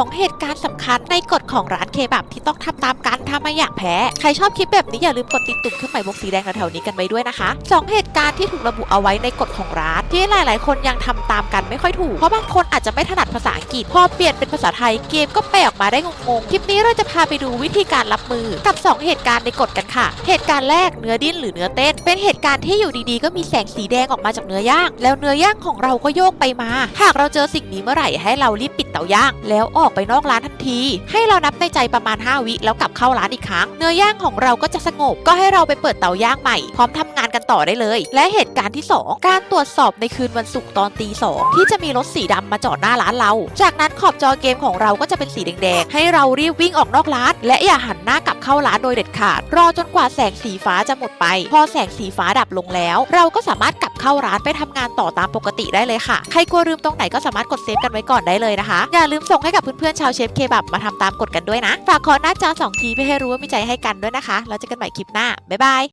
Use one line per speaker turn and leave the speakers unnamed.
2 เหตุการณ์สำคัญในกฎของร้านเคบับที่ต้องทำตามกันถ้าไม่อยากแพ้ ใครชอบคลิปแบบนี้อย่าลืมกดติดตุ่มเครื่องหมายบวกสีแดงแถวๆนี้กันไว้ด้วยนะคะ 2 เหตุการณ์ที่ถูกระบุเอาไว้ในกฎของร้าน ที่หลาย ๆ คนยังทำตามกันไม่ค่อยถูก เพราะบางคนอาจจะไม่ถนัดภาษาอังกฤษพอเปลี่ยนเป็นภาษาไทยเกมก็แปลออกมาได้งงๆคลิปนี้เราจะพาไปดูวิธีการรับมือกับ 2 เหตุการณ์ในกฎกันค่ะ เหตุการณ์แรกเนื้อดิ้นหรือเนื้อเต้น เป็นเหตุการณ์ที่อยู่ดีๆ ก็มีแสงสีแดงออกมาจากเนื้อย่าง แล้วเนื้อย่างของเราก็โยกไปมา หากเราเจอสิ่งนี้เมื่อไหร่ให้เรารีบปิดเตาย่าง แล้วอออกไปนอกร้านทันที ให้เรานับในใจประมาณ 5 วิแล้วกลับเข้าร้านอีกครั้ง เนื้อย่างของเราก็จะสงบก็ให้เราไปเปิดเตาย่างใหม่พร้อมทำงา กันต่อได้เลย และเหตุการณ์ที่ 2 การตรวจสอบในคืนวันศุกร์ตอนตีสองที่จะมีรถสีดำมาจอดหน้าร้านเรา จากนั้นขอบจอเกมของเราก็จะเป็นสีแดงๆ ให้เรารีบวิ่งออกนอกร้าน และอย่าหันหน้ากลับเข้าร้านโดยเด็ดขาด รอจนกว่าแสงสีฟ้าจะหมดไป พอแสงสีฟ้าดับลงแล้ว เราก็สามารถกลับเข้าร้านไปทำงานต่อตามปกติได้เลยค่ะ ใครกลัวลืมตรงไหนก็สามารถกดเซฟกันไว้ก่อนได้เลยนะคะ อย่าลืมส่งให้กับเพื่อนๆชาวเชฟเคบับมาทำตามกฎกันด้วยนะ ฝากขอหน้าจอสองทีเพื่อให้รู้ว่ามีใจให้กันด้วยนะคะ แล้วเจอกันใหม่คลิปหน้าบ๊ายบาย